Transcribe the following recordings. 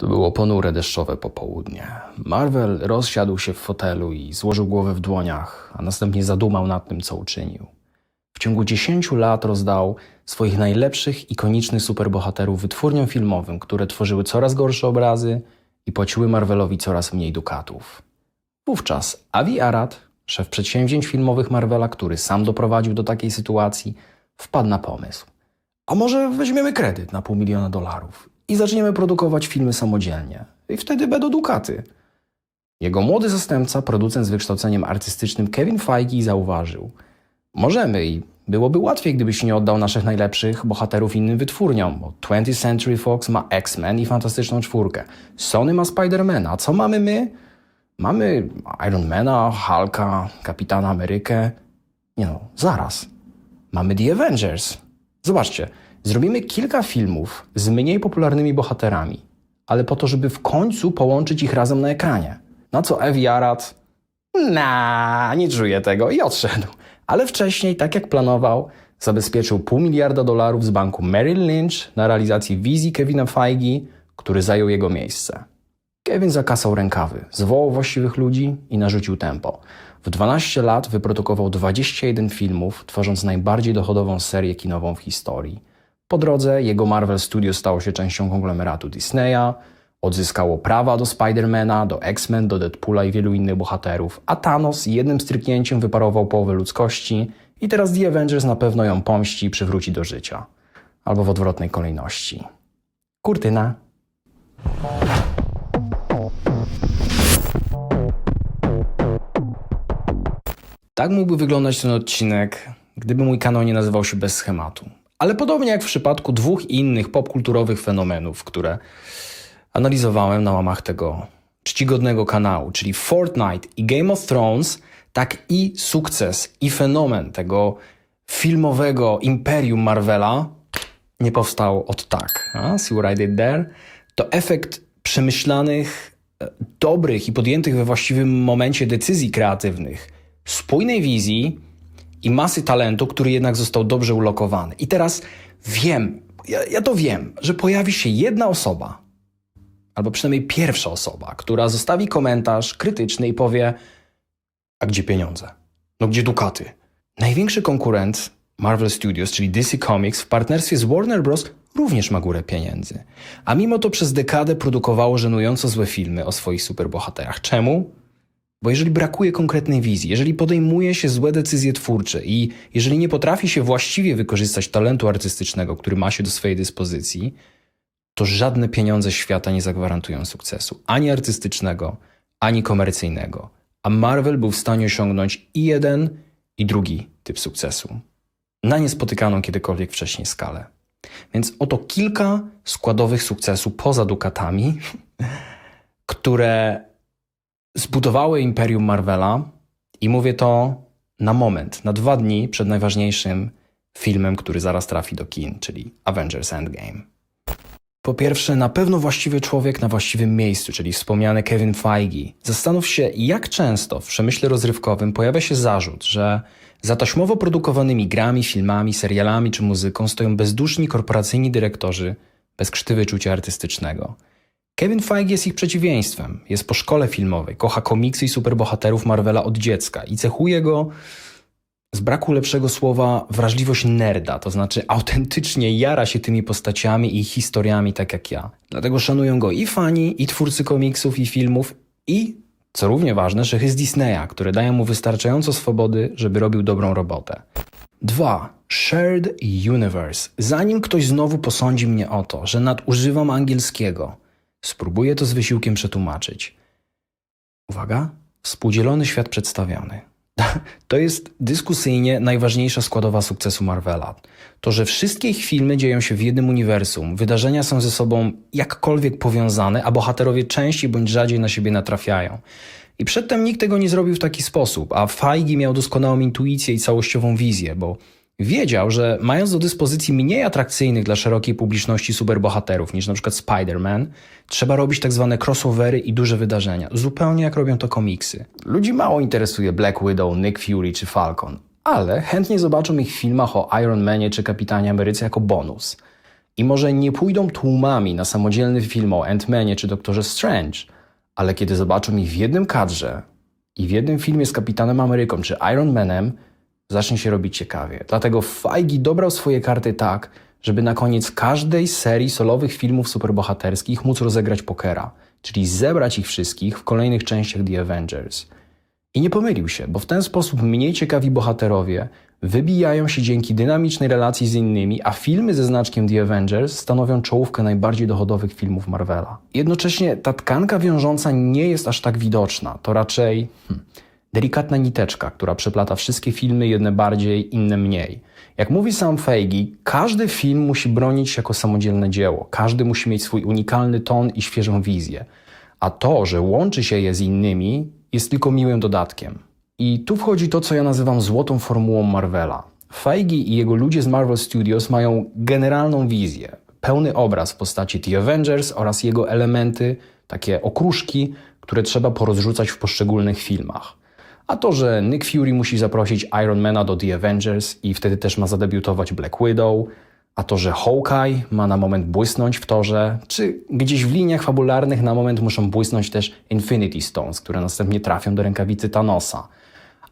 To było ponure deszczowe popołudnie. Marvel rozsiadł się w fotelu i złożył głowę w dłoniach, a następnie zadumał nad tym, co uczynił. W ciągu 10 lat rozdał swoich najlepszych, ikonicznych superbohaterów wytwórniom filmowym, które tworzyły coraz gorsze obrazy i płaciły Marvelowi coraz mniej dukatów. Wówczas Avi Arad, szef przedsięwzięć filmowych Marvela, który sam doprowadził do takiej sytuacji, wpadł na pomysł. A może weźmiemy kredyt na pół miliona dolarów i zaczniemy produkować filmy samodzielnie. I wtedy będą dukaty. Jego młody zastępca, producent z wykształceniem artystycznym Kevin Feige zauważył. Możemy i byłoby łatwiej, gdybyś nie oddał naszych najlepszych bohaterów innym wytwórniom, bo 20th Century Fox ma X-Men i Fantastyczną Czwórkę. Sony ma Spidermana. A co mamy my? Mamy Ironmana, Hulka, Kapitana Amerykę. Nie no, zaraz. Mamy The Avengers. Zobaczcie, zrobimy kilka filmów z mniej popularnymi bohaterami, ale po to, żeby w końcu połączyć ich razem na ekranie. Na co Evi Arad? Na, nie czuję tego i odszedł. Ale wcześniej, tak jak planował, zabezpieczył pół miliarda dolarów z banku Merrill Lynch na realizacji wizji Kevina Feige, który zajął jego miejsce. Kevin zakasał rękawy, zwołał właściwych ludzi i narzucił tempo. W 12 lat wyprodukował 21 filmów, tworząc najbardziej dochodową serię kinową w historii. Po drodze jego Marvel Studios stało się częścią konglomeratu Disneya, odzyskało prawa do Spidermana, do X-Men, do Deadpoola i wielu innych bohaterów, a Thanos jednym stryknięciem wyparował połowę ludzkości i teraz The Avengers na pewno ją pomści i przywróci do życia. Albo w odwrotnej kolejności. Kurtyna. Tak mógłby wyglądać ten odcinek, gdyby mój kanał nie nazywał się bez schematu. Ale podobnie jak w przypadku dwóch innych popkulturowych fenomenów, które analizowałem na łamach tego czcigodnego kanału, czyli Fortnite i Game of Thrones, tak i sukces i fenomen tego filmowego imperium Marvela nie powstał od tak. A? See what I did there? To efekt przemyślanych, e, dobrych i podjętych we właściwym momencie decyzji kreatywnych, spójnej wizji i masy talentu, który jednak został dobrze ulokowany. I teraz wiem, ja, ja to wiem, że pojawi się jedna osoba, albo przynajmniej pierwsza osoba, która zostawi komentarz krytyczny i powie: A gdzie pieniądze? No gdzie dukaty? Największy konkurent Marvel Studios, czyli DC Comics, w partnerstwie z Warner Bros. również ma górę pieniędzy. A mimo to przez dekadę produkowało żenująco złe filmy o swoich superbohaterach. Czemu? Bo jeżeli brakuje konkretnej wizji, jeżeli podejmuje się złe decyzje twórcze i jeżeli nie potrafi się właściwie wykorzystać talentu artystycznego, który ma się do swojej dyspozycji, to żadne pieniądze świata nie zagwarantują sukcesu, ani artystycznego, ani komercyjnego. A Marvel był w stanie osiągnąć i jeden, i drugi typ sukcesu. Na niespotykaną kiedykolwiek wcześniej skalę. Więc oto kilka składowych sukcesu poza dukatami, które zbudowały imperium Marvela i mówię to na moment, na dwa dni przed najważniejszym filmem, który zaraz trafi do kin, czyli Avengers Endgame. Po pierwsze, na pewno właściwy człowiek na właściwym miejscu, czyli wspomniany Kevin Feige. Zastanów się, jak często w przemyśle rozrywkowym pojawia się zarzut, że za taśmowo produkowanymi grami, filmami, serialami czy muzyką stoją bezduszni korporacyjni dyrektorzy bez krzty wyczucia artystycznego. Kevin Feige jest ich przeciwieństwem. Jest po szkole filmowej, kocha komiksy i superbohaterów Marvela od dziecka i cechuje go z braku lepszego słowa wrażliwość nerda, to znaczy autentycznie jara się tymi postaciami i historiami tak jak ja. Dlatego szanują go i fani, i twórcy komiksów i filmów, i, co równie ważne, szechy z Disneya, które dają mu wystarczająco swobody, żeby robił dobrą robotę. 2. Shared Universe. Zanim ktoś znowu posądzi mnie o to, że nadużywam angielskiego, spróbuję to z wysiłkiem przetłumaczyć. Uwaga, współdzielony świat przedstawiony. To jest dyskusyjnie najważniejsza składowa sukcesu Marvela. To, że wszystkie ich filmy dzieją się w jednym uniwersum, wydarzenia są ze sobą jakkolwiek powiązane, a bohaterowie częściej bądź rzadziej na siebie natrafiają. I przedtem nikt tego nie zrobił w taki sposób, a Feige miał doskonałą intuicję i całościową wizję, bo wiedział, że mając do dyspozycji mniej atrakcyjnych dla szerokiej publiczności superbohaterów niż przykład Spider-Man, trzeba robić tak zwane crossovery i duże wydarzenia, zupełnie jak robią to komiksy. Ludzi mało interesuje Black Widow, Nick Fury czy Falcon, ale chętnie zobaczą ich w filmach o Iron Manie czy Kapitanie Ameryce jako bonus. I może nie pójdą tłumami na samodzielny film o Ant-Manie czy Doktorze Strange, ale kiedy zobaczą ich w jednym kadrze i w jednym filmie z Kapitanem Ameryką czy Iron Manem, zacznie się robić ciekawie. Dlatego Feige dobrał swoje karty tak, żeby na koniec każdej serii solowych filmów superbohaterskich móc rozegrać pokera, czyli zebrać ich wszystkich w kolejnych częściach The Avengers. I nie pomylił się, bo w ten sposób mniej ciekawi bohaterowie wybijają się dzięki dynamicznej relacji z innymi, a filmy ze znaczkiem The Avengers stanowią czołówkę najbardziej dochodowych filmów Marvela. Jednocześnie ta tkanka wiążąca nie jest aż tak widoczna. To raczej hmm, delikatna niteczka, która przeplata wszystkie filmy, jedne bardziej, inne mniej. Jak mówi sam Feige, każdy film musi bronić się jako samodzielne dzieło. Każdy musi mieć swój unikalny ton i świeżą wizję. A to, że łączy się je z innymi, jest tylko miłym dodatkiem. I tu wchodzi to, co ja nazywam złotą formułą Marvela. Feige i jego ludzie z Marvel Studios mają generalną wizję, pełny obraz w postaci The Avengers oraz jego elementy, takie okruszki, które trzeba porozrzucać w poszczególnych filmach. A to, że Nick Fury musi zaprosić Ironmana do The Avengers i wtedy też ma zadebiutować Black Widow, a to, że Hawkeye ma na moment błysnąć w torze, czy gdzieś w liniach fabularnych na moment muszą błysnąć też Infinity Stones, które następnie trafią do rękawicy Thanosa.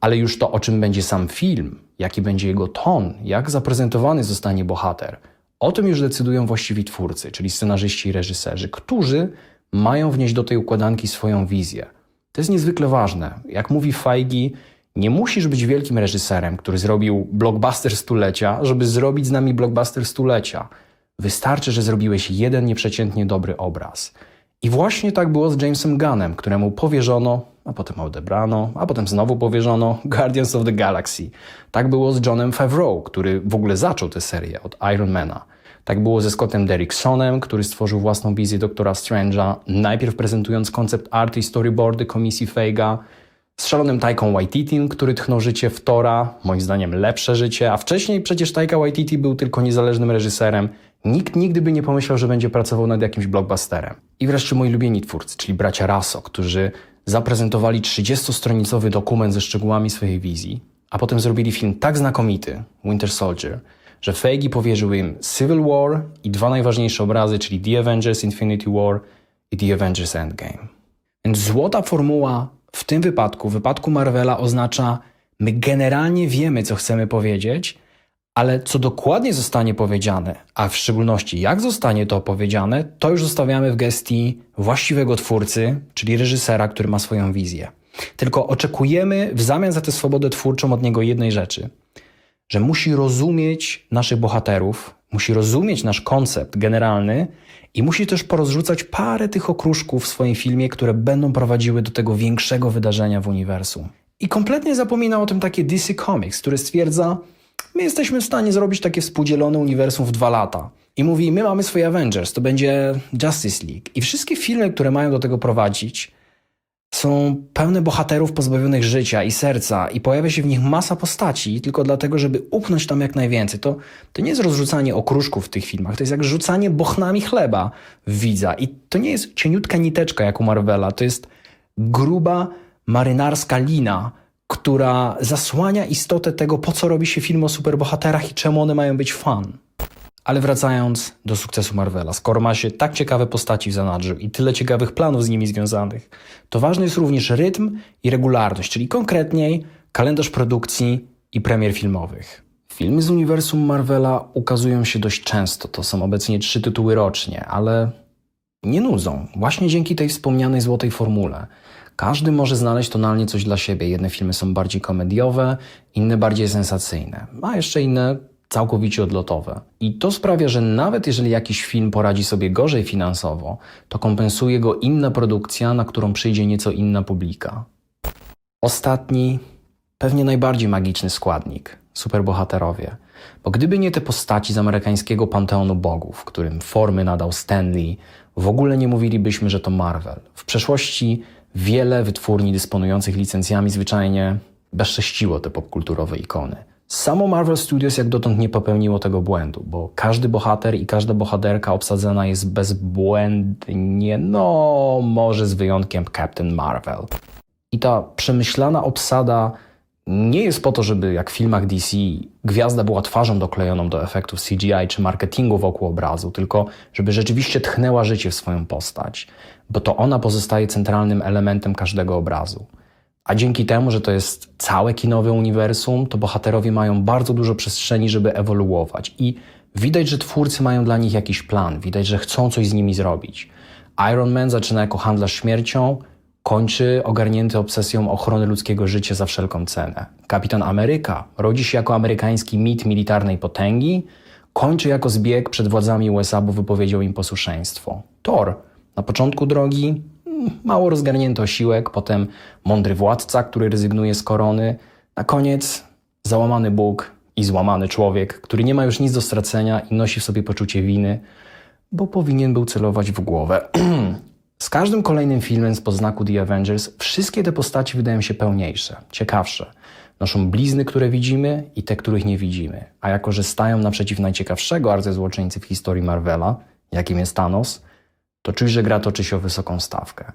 Ale już to, o czym będzie sam film, jaki będzie jego ton, jak zaprezentowany zostanie bohater, o tym już decydują właściwi twórcy, czyli scenarzyści i reżyserzy, którzy mają wnieść do tej układanki swoją wizję. To jest niezwykle ważne. Jak mówi Feige, nie musisz być wielkim reżyserem, który zrobił blockbuster stulecia, żeby zrobić z nami blockbuster stulecia. Wystarczy, że zrobiłeś jeden nieprzeciętnie dobry obraz. I właśnie tak było z Jamesem Gunnem, któremu powierzono, a potem odebrano, a potem znowu powierzono Guardians of the Galaxy. Tak było z Johnem Favreau, który w ogóle zaczął tę serię od Ironmana. Tak było ze Scottem Derricksonem, który stworzył własną wizję Doktora Strange'a, najpierw prezentując koncept art i storyboardy komisji Feiga, z szalonym Taiką Waititim, który tchnął życie w Tora, moim zdaniem lepsze życie, a wcześniej przecież Taika Waititi był tylko niezależnym reżyserem. Nikt nigdy by nie pomyślał, że będzie pracował nad jakimś blockbusterem. I wreszcie moi ulubieni twórcy, czyli bracia Rasso, którzy zaprezentowali 30-stronicowy dokument ze szczegółami swojej wizji, a potem zrobili film tak znakomity, Winter Soldier, że Feige powierzył im Civil War i dwa najważniejsze obrazy, czyli The Avengers Infinity War i The Avengers Endgame. Więc złota formuła w tym wypadku, w wypadku Marvela oznacza my generalnie wiemy, co chcemy powiedzieć, ale co dokładnie zostanie powiedziane, a w szczególności jak zostanie to opowiedziane, to już zostawiamy w gestii właściwego twórcy, czyli reżysera, który ma swoją wizję. Tylko oczekujemy w zamian za tę swobodę twórczą od niego jednej rzeczy, że musi rozumieć naszych bohaterów, musi rozumieć nasz koncept generalny i musi też porozrzucać parę tych okruszków w swoim filmie, które będą prowadziły do tego większego wydarzenia w uniwersum. I kompletnie zapomina o tym takie DC Comics, które stwierdza, my jesteśmy w stanie zrobić takie współdzielone uniwersum w dwa lata. I mówi, my mamy swoje Avengers, to będzie Justice League. I wszystkie filmy, które mają do tego prowadzić, są pełne bohaterów pozbawionych życia i serca i pojawia się w nich masa postaci tylko dlatego, żeby upchnąć tam jak najwięcej. To, to nie jest rozrzucanie okruszków w tych filmach, to jest jak rzucanie bochnami chleba w widza. I to nie jest cieniutka niteczka jak u Marvela, to jest gruba marynarska lina, która zasłania istotę tego, po co robi się film o superbohaterach i czemu one mają być fan. Ale wracając do sukcesu Marvela, skoro ma się tak ciekawe postaci w zanadrzu i tyle ciekawych planów z nimi związanych, to ważny jest również rytm i regularność, czyli konkretniej kalendarz produkcji i premier filmowych. Filmy z uniwersum Marvela ukazują się dość często, to są obecnie trzy tytuły rocznie, ale nie nudzą, właśnie dzięki tej wspomnianej złotej formule. Każdy może znaleźć tonalnie coś dla siebie. Jedne filmy są bardziej komediowe, inne bardziej sensacyjne, a jeszcze inne całkowicie odlotowe. I to sprawia, że nawet jeżeli jakiś film poradzi sobie gorzej finansowo, to kompensuje go inna produkcja, na którą przyjdzie nieco inna publika. Ostatni, pewnie najbardziej magiczny składnik superbohaterowie. Bo gdyby nie te postaci z amerykańskiego panteonu bogów, którym formy nadał Stanley, w ogóle nie mówilibyśmy, że to Marvel. W przeszłości wiele wytwórni dysponujących licencjami zwyczajnie bezcześciło te popkulturowe ikony. Samo Marvel Studios jak dotąd nie popełniło tego błędu, bo każdy bohater i każda bohaterka obsadzona jest bezbłędnie, no może z wyjątkiem Captain Marvel. I ta przemyślana obsada nie jest po to, żeby jak w filmach DC gwiazda była twarzą doklejoną do efektów CGI czy marketingu wokół obrazu, tylko żeby rzeczywiście tchnęła życie w swoją postać, bo to ona pozostaje centralnym elementem każdego obrazu. A dzięki temu, że to jest całe kinowe uniwersum, to bohaterowie mają bardzo dużo przestrzeni, żeby ewoluować. I widać, że twórcy mają dla nich jakiś plan, widać, że chcą coś z nimi zrobić. Iron Man zaczyna jako handlarz śmiercią, kończy ogarnięty obsesją ochrony ludzkiego życia za wszelką cenę. Kapitan Ameryka rodzi się jako amerykański mit militarnej potęgi, kończy jako zbieg przed władzami USA, bo wypowiedział im posłuszeństwo. Thor na początku drogi mało rozgarnięty osiłek, potem mądry władca, który rezygnuje z korony, na koniec załamany Bóg i złamany człowiek, który nie ma już nic do stracenia i nosi w sobie poczucie winy, bo powinien był celować w głowę. Z każdym kolejnym filmem z podznaku The Avengers wszystkie te postaci wydają się pełniejsze, ciekawsze. Noszą blizny, które widzimy i te, których nie widzimy. A jako, że stają naprzeciw najciekawszego arcyzłoczyńcy w historii Marvela, jakim jest Thanos, to czuć, że gra toczy się o wysoką stawkę.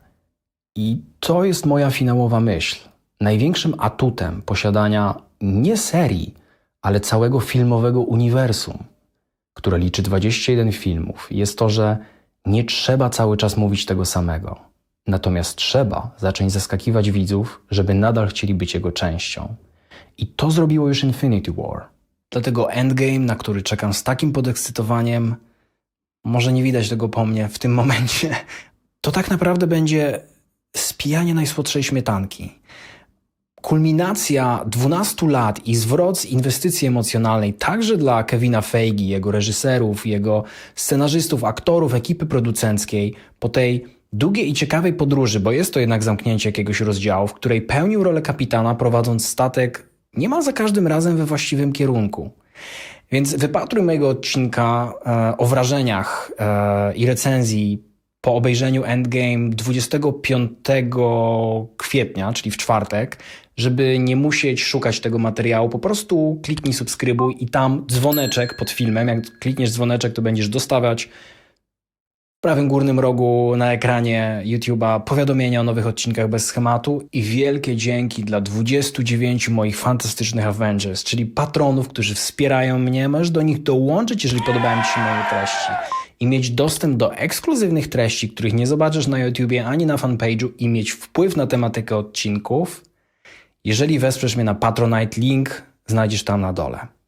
I to jest moja finałowa myśl. Największym atutem posiadania nie serii, ale całego filmowego uniwersum, które liczy 21 filmów, jest to, że nie trzeba cały czas mówić tego samego. Natomiast trzeba zacząć zaskakiwać widzów, żeby nadal chcieli być jego częścią. I to zrobiło już Infinity War. Dlatego Endgame, na który czekam z takim podekscytowaniem, może nie widać tego po mnie w tym momencie, to tak naprawdę będzie spijanie najsłodszej śmietanki. Kulminacja 12 lat i zwrot z inwestycji emocjonalnej także dla Kevina Feige, jego reżyserów, jego scenarzystów, aktorów, ekipy producenckiej po tej długiej i ciekawej podróży, bo jest to jednak zamknięcie jakiegoś rozdziału, w której pełnił rolę kapitana, prowadząc statek niemal za każdym razem we właściwym kierunku. Więc wypatruj mojego odcinka e, o wrażeniach e, i recenzji po obejrzeniu Endgame 25 kwietnia, czyli w czwartek, żeby nie musieć szukać tego materiału, po prostu kliknij subskrybuj i tam dzwoneczek pod filmem. Jak klikniesz dzwoneczek, to będziesz dostawać w prawym górnym rogu na ekranie YouTube'a powiadomienia o nowych odcinkach bez schematu i wielkie dzięki dla 29 moich fantastycznych Avengers, czyli patronów, którzy wspierają mnie. Możesz do nich dołączyć, jeżeli podobają Ci się moje treści i mieć dostęp do ekskluzywnych treści, których nie zobaczysz na YouTubie ani na fanpage'u i mieć wpływ na tematykę odcinków. Jeżeli wesprzesz mnie na Patronite, link znajdziesz tam na dole.